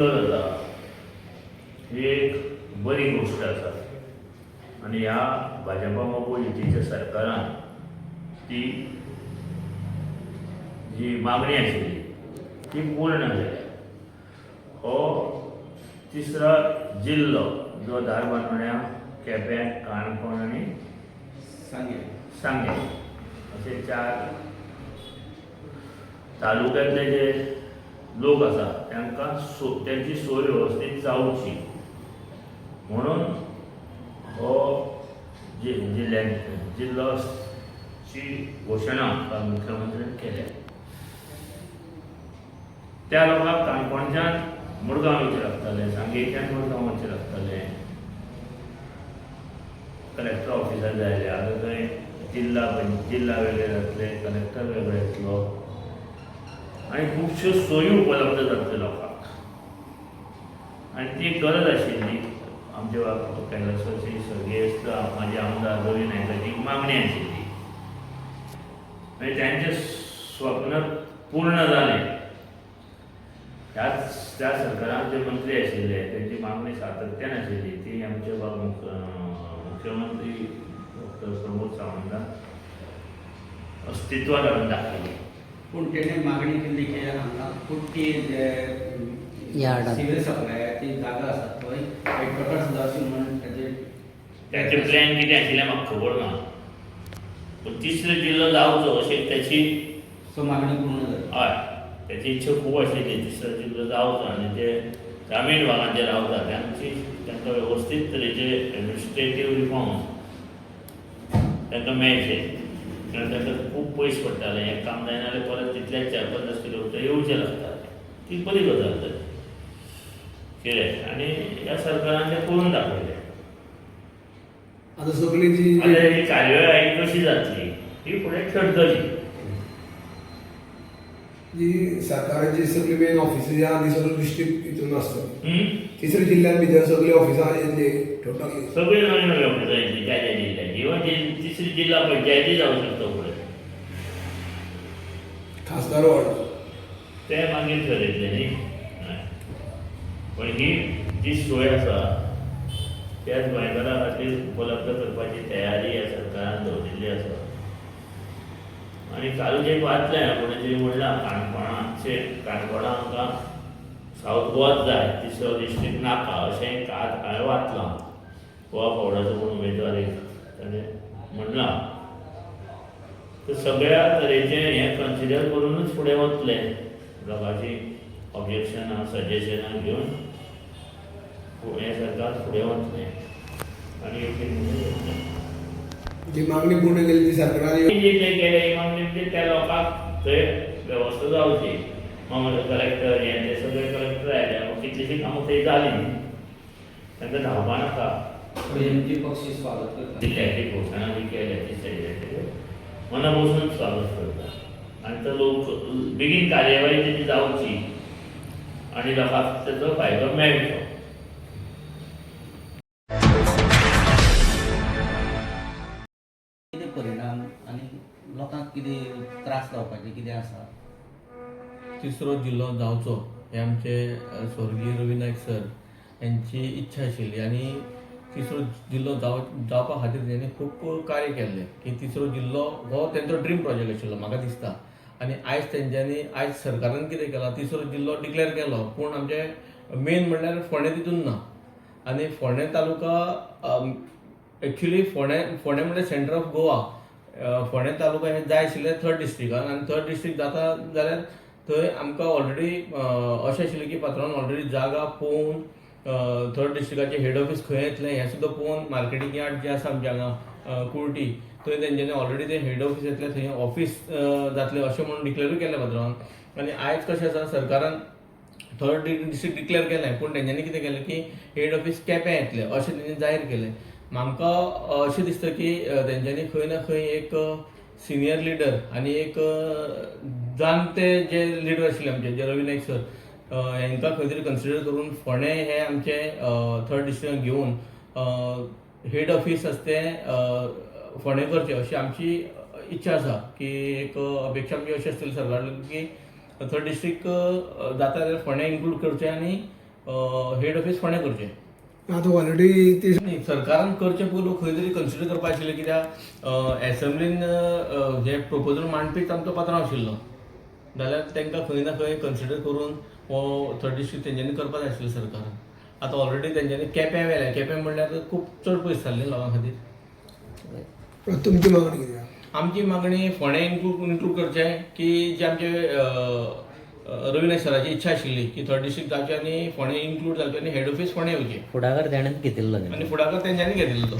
सुंदर जाता ही एक बरी गोष्ट आसा आनी ह्या भाजपा मोगो युतीच्या सरकारान ती जी मागणी आशिल्ली ती पूर्ण जाल्या हो तिसरो जिल्लो जो धारबांदोड्या केप्यां काणकोण आनी सांगे सांगे असे चार तालुक्यांतले जे लोक आसा तांकां सो त्यांची सोय वेवस्थीत जावची म्हणून हो जि म्हणजे जिल्ल्यान जिल्लोची घोशणा काल मुख्यमंत्र्यान केल्या. त्या लोकांक काणकोणच्यान मुरगांव वयचे लागताले सांगेच्यान मुरगांव वयचे लागताले. कलेक्टर ऑफिसार जाय आतां थंय जिल्ला जिल्ला वेगळे जातले कलेक्टर वेगळे येतलो. आनी खुबश्यो सोयी उपलब्ध जातल्यो लोकांक आनी ती गरज आशिल्ली आमचे कैलासवासी सर्गेय माझे आमदार रवी नायकाची मागणी आशिल्ली आनी म्हणजे त्यांचे स्वप्न पूर्ण जालें त्याच त्या सरकारान जे मंत्री आशिल्ले त्यांची मागणी सातत्यान आशिल्ली ती आमचे बाब मुख्यमंत्री डॉक्टर प्रमोद सावंतान अस्तित्वात हाडून दाखयली पूण तेणे मागणी केल्ली की हांगा कुट्टी जे. सिव्हिल सप्लायाची जागा आसा थंय हेडक्वॉर्टर्स जावची म्हणून ताचे त्याचे प्लॅन कितें आशिल्लें म्हाका खबर ना पूण तिसरो जिल्लो जावचो अशी त्याची सो मागणी पूर्ण जाली हय त्याची इच्छा खूब आशिल्ली तिसरो जिल्लो जावचो आनी ते ग्रामीण भागात जे रावता त्यांची तांकां वेवस्थीत तरेचे एडमिनिस्ट्रेटीव रिफॉर्म्स तांकां मेळचे कारण तांकां खूब पयस पडटाले हें काम जायना जाल्यार परत तितलेच चार पन्नास किलोमिटर येवचें लागतालें ती बरी गजाल जाली कितें आनी ह्या सरकारान तें करून दाखयलें आता सगळी जी आतां ही कार्यवाही कशी जातली? ही फुडें ठरतली जी सरकाराची सगळी मेन ऑफिसां आहा ती सगळी डिस्ट्रिक्ट हितून आसतात हं? तिसऱ्या जिल्ह्यात भितर सगळी ऑफिसां टोटल सगळे नवीन नवीन ऑफिसां येतली त्या त्या जिल्ह्याची किंवा तिसरी जिल्हा पंचायती जाऊ शकता पुढे खासदार वाढ ते मागीर ठरयतले न्ही हय. पण ही जी सोय आसा त्याच गोंयकारा खातीर उपलब्ध करपाची तयारी ह्या सरकारान दवरिल्ली आसा आनी काल जे वाचलें कोणें तरी म्हणलां काणकोणाचे काणकोणा आमकां सावथ गोवाच जाय तिसरो डिस्ट्रीक्ट नाका अशें काल हांवें वाचलां गोवा फोर्डाचो कोण उमेदवार एक ताणें म्हणलां तर सगळ्या तरेचे हें कन्सिडर करूनच फुडें वतले. लोकांची ऑब्जेक्शनां सजेशनां घेवन हें सरकार फुडें वतलें. आनी. जी मागणी पूर्ण केली ती सरकारान जितले केले मागणी म्हणजे त्या लोकांक थंय वेवस्था जावची मग कलेक्टर हे ते सगळे कलेक्टर आयले कितलीशी कामां थंय जाली तांकां धांवपा नाका पक्ष स्वागत करता जिल्ह्याची घोशणा जी केल्या ती सगळ्याची मना बसून स्वागत करता आनी तो लोक बेगीन कार्यवाही तेची जावची आनी लोकांक तेचो फायदो मेळचो कितें परिणाम आनी लोकांक कितें त्रास जावपाचे कितें आसा? तिसरो जिल्लो जावचो हे आमचे स्वर्गीय रवी नायक सर यांची इच्छा आशिल्ली. आनी तिसरो जिल्लो जाव जावपा खातीर तेणी खूब कार्य केल्लें. की तिसरो जिल्लो हो तेंचो ड्रीम प्रोजेक्ट आशिल्लो म्हाका दिसता. आनी आयज तेंच्यांनी आयज सरकारान कितें केलां तिसरो जिल्लो डिक्लेर केलो. पूण आमचे मेन म्हणल्यार फोंडे तितून ना. आनी फोंडे तालुका एक्चुली फोंडे फोंडे म्हणजे सेंटर ऑफ गोवा फोंडें फोंडे तालुका हे जाय आशिल्ले थर्ड डिस्ट्रिक्टान आनी थर्ड डिस्ट्रिक्ट जाता जाल्यार थंय आमकां ऑलरेडी अशें आशिल्लें की पात्रांवान ऑलरेडी जागा पळोवन थर्ड डिस्ट्रिक्टाचें हेड ऑफीस खंय येतलें हें सुद्दां पळोवन मार्केटींग यार्ड जें आसा आमच्या हांगा कुर्टी थंय तेंच्यांनी ऑलरेडी तें हेड ऑफीस येतलें थंय ऑफीस जातलें अशें म्हणून डिक्लेरूय केलें पात्रांवान आनी आयज कशें आसा सरकारान थर्ड डिस्ट्रिक्ट डिक्लेर केलें पूण तेंच्यांनी कितें केलें की हेड ऑफीस केपें येतलें अशें तेंच्यांनी जाहीर केलें. म्हाका अशें दिसता की तेंच्यांनी खंय ना खंय एक सिनियर लिडर आनी एक जाणटे जाणते जे लिडर आशिल्ले आमचे जे रवी नायक सर हेंकां खंय तरी कन्सिडर करून फोंडे हे आमचे थर्ड डिस्ट्रिक्टान घेवन हेड ऑफीस आसा तें फोंडे करचें अशी आमची इच्छा आसा की एक अपेक्षा आमची अशी आसतली सरकार. की थर्ड डिस्ट्रिक्ट जाता जाल्यार फोंडे इन्क्लूड करचें आनी हेड ऑफीस फोंड्या करचें. आता ऑलरेडी ते सरकारान करचे पयलू खंय तरी कन्सिडर करपा आशिल्लें कित्याक एसेंब्लीन जे प्रपोजल मांडपी तांचो पात्रांव आशिल्लो जाल्यार तांकां खंय ना खंय कन्सिडर करून हो थर्ड डिस्ट्रिक्ट तेंच्यांनी करपा जाय आशिल्लें सरकारान आतां ऑलरेडी तेंच्यांनी केप्यां व्हेल्या केप्यां म्हणल्यार खूब चड पयस जाल्ले लोकां खातीर तुमची मागणी किती आहे? आमची मागणी फोंड्या इन्क्लूड इन्क्लूड करचें की जे आमचे सराची इच्छा आशिल्ली की थर्ड डिस्ट्रिक्ट जावचें आनी फोंड्या इन्क्लूड जावचें आनी हेड ऑफीस फोंड्या येवचें फुडाकार तेणेच घेतिल्लो आनी फुडाकार तेंच्यांनी घेतिल्लो तो.